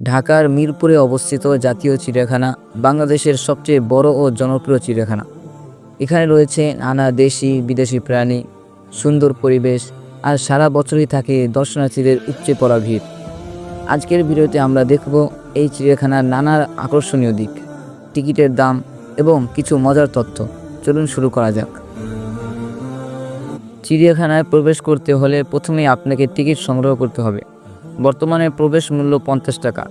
ঢাকার মিরপুরে অবস্থিত জাতীয় চিড়িয়াখানা, বাংলাদেশের সবচেয়ে বড় ও জনপ্রিয় চিড়িয়াখানা। এখানে রয়েছে নানা দেশি, বিদেশি প্রাণী, সুন্দর পরিবেশ, আর সারা বছরই থাকে দর্শনার্থীদের উপচে পড়া ভিড়। আজকের ভিডিওতে আমরা দেখব এই চিড়িয়াখানার নানা আকর্ষণীয় দিক, টিকিটের দাম এবং কিছু মজার তথ্য। চলুন শুরু করা যাক। চিড়িয়াখানায় প্রবেশ করতে হলে প্রথমেই আপনাকে টিকিট সংগ্রহ করতে হবে। বর্তমানে প্রবেশ মূল্য পঞ্চাশ টাকা।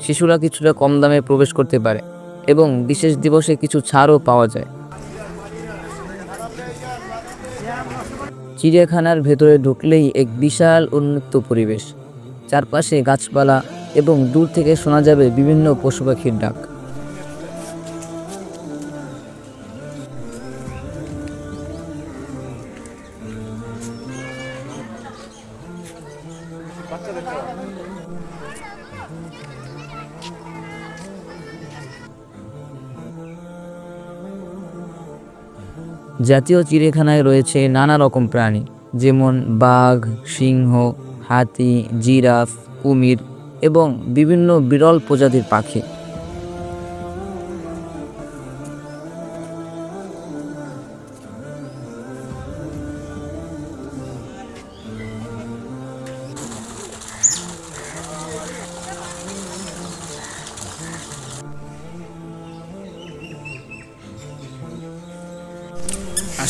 শিশুরা কিছুটা কম দামে প্রবেশ করতে পারে এবং বিশেষ দিবসে কিছু ছাড়ও পাওয়া যায়। চিড়িয়াখানার ভেতরে ঢুকলেই এক বিশাল উন্মুক্ত পরিবেশ। চারপাশে গাছপালা এবং দূর থেকে শোনা যাবে বিভিন্ন পশু পাখির ডাক। জাতীয় চিড়িয়াখানায় রয়েছে নানা রকম প্রাণী, যেমন বাঘ, সিংহ, হাতি, জিরাফ, কুমির এবং বিভিন্ন বিরল প্রজাতির পাখি।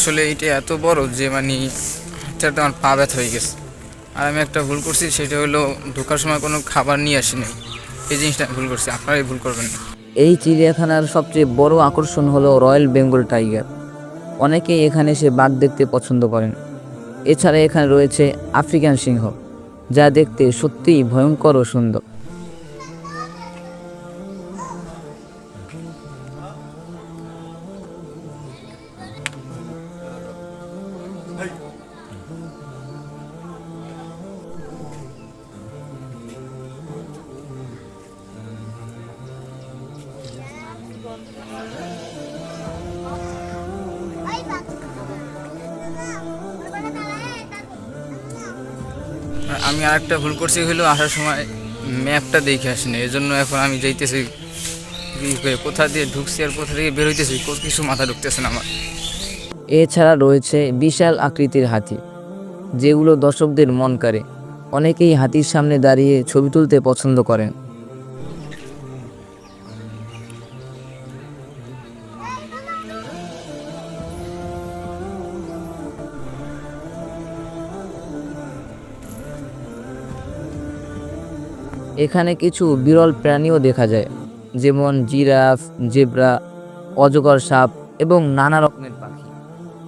আসলে এটা এত বড় যে মানে এটা আমার পা ব্যথা হয়ে গেছে। আর আমি একটা ভুল করছি, সেটা হলো ঢোকার সময় কোনো খাবার নিয়ে আসিনি এই জিনিসটা ভুল করছি, আপনারাই ভুল করবেন না। এই চিড়িয়াখানার সবচেয়ে বড় আকর্ষণ হলো রয়্যাল বেঙ্গল টাইগার। অনেকেই এখানে এসে বাঘ দেখতে পছন্দ করেন। এছাড়া এখানে রয়েছে আফ্রিকান সিংহ, যা দেখতে সত্যিই ভয়ঙ্কর ও সুন্দর। আমি আর একটা ভুল করছি হলো আসার সময় ম্যাপটা দেখে আসিনি এই জন্য এখন আমি যাইতেছি কোথা দিয়ে ঢুকছি আর কোথা থেকে বেরোইতেছি কিছু মাথা ঢুকতেছে না আমার। এছাড়া রয়েছে বিশাল আকৃতির হাতি, যেগুলো দর্শকদের মন করে। অনেকেই হাতির সামনে দাঁড়িয়ে ছবি তুলতে পছন্দ করেন। এখানে কিছু বিরল প্রাণীও দেখা যায়, যেমন জিরাফ, জেব্রা, অজগর সাপ এবং নানা রকমের পাখি।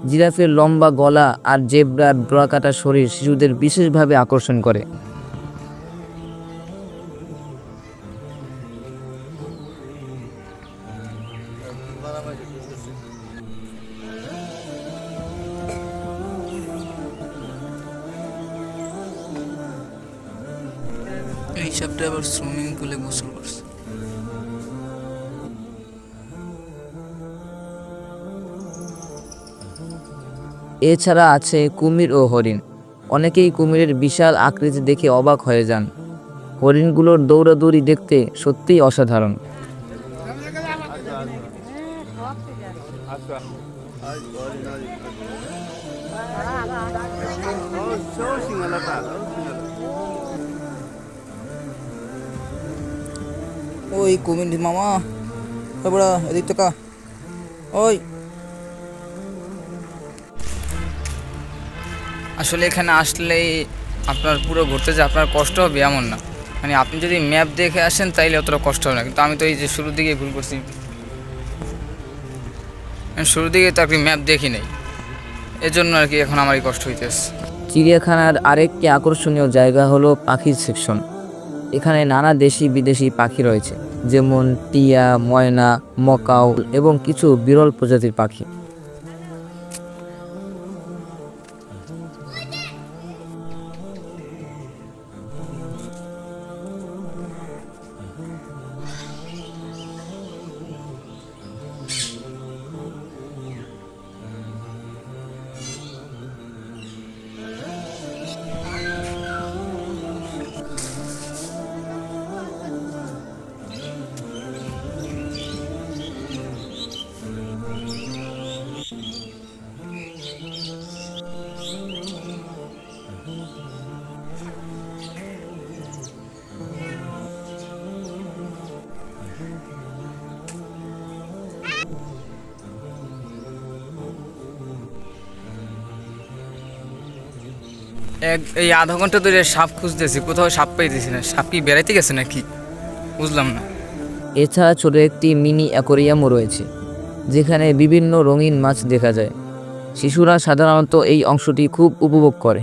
জিরাফের লম্বা গলা আর জেব্রার ব্রাকাটা শরীর শিশুদের বিশেষভাবে আকর্ষণ করে। এই আবার সুইমিং পুলে গোসল করছে। এছাড়া আছে কুমির ও হরিণ। অনেকেই কুমিরের বিশাল আকৃতি দেখে অবাক হয়ে যান। হরিণগুলোর দৌড়াদৌড়ি দেখতে সত্যিই অসাধারণ। ওই কুমির মামা। ওই বড়া এদিক টাকা ওই। আসলে এখানে আসলেই আপনার পুরো ঘুরতে যে আপনার কষ্ট হবে এমন না। মানে আপনি যদি ম্যাপ দেখে আসেন তাইলে অতটা কষ্ট হবে না। কিন্তু আমি তো এই যে শুরুর দিকে ভুল করছি। শুরুর দিকে তো আর কি ম্যাপ দেখি নাই। এজন্য আর কি এখন আমারই কষ্ট হইতেছে। চিড়িয়াখানার আরেকটি আকর্ষণীয় জায়গা হলো পাখির সেকশন। এখানে নানা দেশি বিদেশি পাখি রয়েছে, যেমন টিয়া, ময়না, মকাউল এবং কিছু বিরল প্রজাতির পাখি। এক, এই আধা ঘণ্টা ধরে সাপ খুঁজতেছি, কোথাও সাপ পাইতেছি না। সাপ কি বেড়াইতে গেছে নাকি? বুঝলাম না। এছাড়া ছোট একটি মিনি অ্যাকোরিয়ামও রয়েছে, যেখানে বিভিন্ন রঙিন মাছ দেখা যায়। শিশুরা সাধারণত এই অংশটি খুব উপভোগ করে।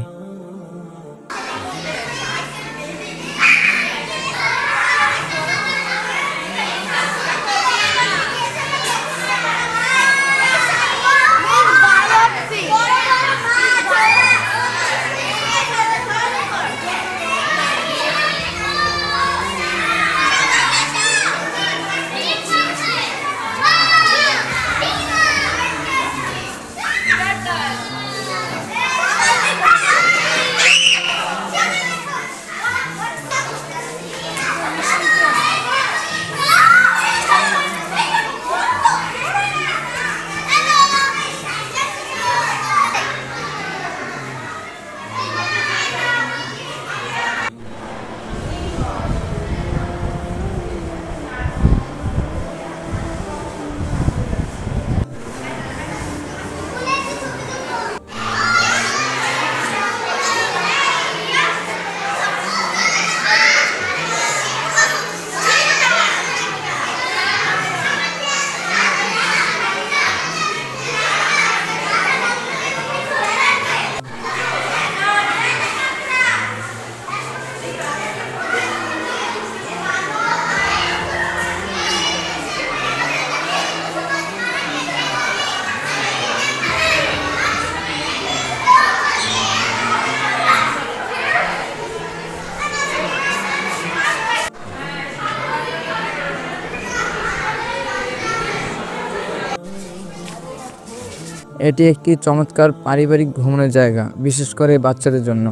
এটি একটি চমৎকার পারিবারিক ভ্রমণের জায়গা, বিশেষ করে বাচ্চাদের জন্য।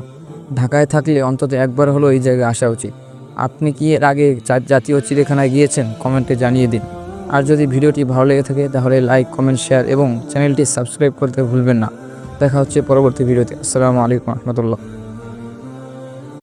ঢাকায় থাকলে অন্তত একবার হলো এই জায়গায় আসা উচিত। আপনি কি এর আগে জাতীয় চিড়িয়াখানায় গিয়েছেন? কমেন্টে জানিয়ে দিন। আর যদি ভিডিওটি ভালো লেগে থাকে, তাহলে লাইক, কমেন্ট, শেয়ার এবং চ্যানেলটি সাবস্ক্রাইব করতে ভুলবেন না। দেখা হচ্ছে পরবর্তী ভিডিওতে। আসসালামু আলাইকুম রহমতুল্লাহ।